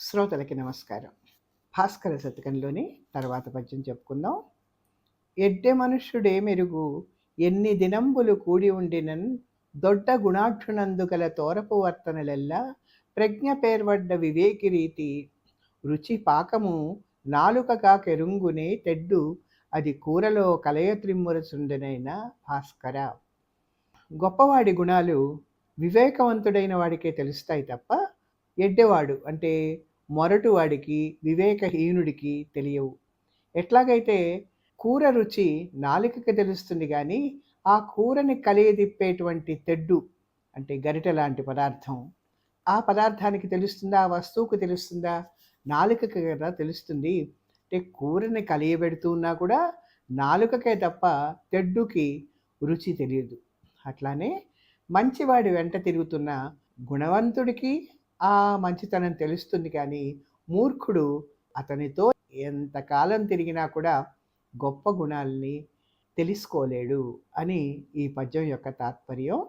శ్రోతలకి నమస్కారం. భాస్కర శతకంలోని తర్వాత పద్యం చెప్పుకుందాం. ఎడ్డె మనుష్యుడే మెరుగు ఎన్ని దినంబులు కూడి ఉండినన్ దొడ్డ గుణాక్షునందుగల తోరపు వర్తనలెల్లా ప్రజ్ఞ పేర్వడ్డ వివేకి రీతి రుచి పాకము నాలుకగా కెరుంగునే తెడ్డు అది కూరలో కలయత్రిమ్మురచుండెనైన భాస్కర. గొప్పవాడి గుణాలు వివేకవంతుడైన వాడికే తెలుస్తాయి తప్ప ఎడ్డెవాడు అంటే మొరటువాడికి వివేకహీనుడికి తెలియవు. ఎట్లాగైతే కూర రుచి నాలుకకి తెలుస్తుంది కానీ ఆ కూరని కలియదిప్పేటువంటి తెడ్డు అంటే గరిట లాంటి పదార్థం ఆ పదార్థానికి తెలుస్తుందా ఆ వస్తువుకు తెలుస్తుందా నాలుకకి కదా తెలుస్తుంది. అంటే కూరని కలియబెడుతూ ఉన్నా కూడా నాలుకకే తప్ప తెడ్డుకి రుచి తెలియదు. అట్లానే మంచివాడి వెంట తిరుగుతున్న గుణవంతుడికి ఆ మంచితనం తెలుస్తుంది కానీ మూర్ఖుడు అతనితో ఎంతకాలం తిరిగినా కూడా గొప్ప గుణాలని తెలుసుకోలేడు అని ఈ పద్యం యొక్క తాత్పర్యం